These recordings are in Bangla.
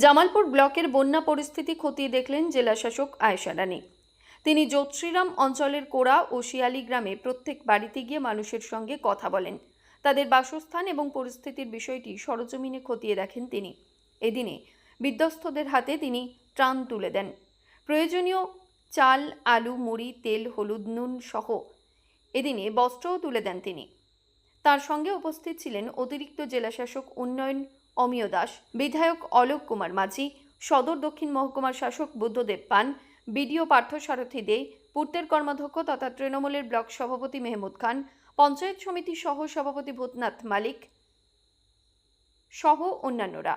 জামালপুর ব্লকের বন্যা পরিস্থিতি খতিয়ে দেখলেন জেলা শাসক আয়েশা রানী। তিনি যোৎশ্রীরাম অঞ্চলের কোড়া ও শিয়ালি গ্রামে প্রত্যেক বাড়িতে গিয়ে মানুষের সঙ্গে কথা বলেন। তাদের বাসস্থান এবং পরিস্থিতির বিষয়টি সরজমিনে খতিয়ে দেখেন তিনি। এদিনে বিধ্বস্তদের হাতে তিনি ত্রাণ তুলে দেন। প্রয়োজনীয় চাল, আলু, মুড়ি, তেল, হলুদ, নুন সহ এদিনে বস্ত্রও তুলে দেন তিনি। তার সঙ্গে উপস্থিত ছিলেন অতিরিক্ত জেলাশাসক উন্নয়ন অমিয় দাস, বিধায়ক অলোক কুমার মাঝি, সদর দক্ষিণ মহকুমার শাসক বুদ্ধদেব পান, বিডিও পার্থসারথী দে, পূর্তের কর্মাধ্যক্ষ তথা তৃণমূলের ব্লক সভাপতি মেহমুদ খান, পঞ্চায়েত সমিতি সহ সভাপতি ভূতনাথ মালিক সহ অন্যান্যরা।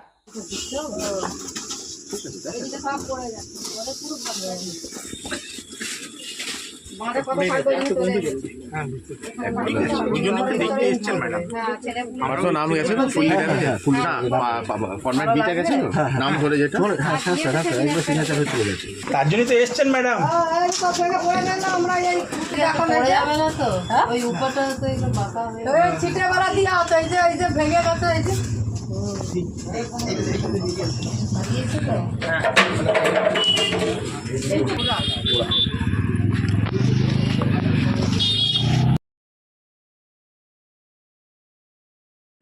আমার তো নাম গেছে তো ফুল না ফরম্যাট বিটা গেছে তো নাম ধরে যেটা হ্যাঁ স্যার স্যার হ্যাঁ স্যার একবার সিগনেচার হয়ে চলে গেছে তার জন্যই তো এসছেন ম্যাডাম পড়ে যাবে না তো ওই উপরটা তো একটু বাঁকা হয়ে ছিটে বেলা দিয়া হতো এই যে এই যে ভেঙে গেছে এই যে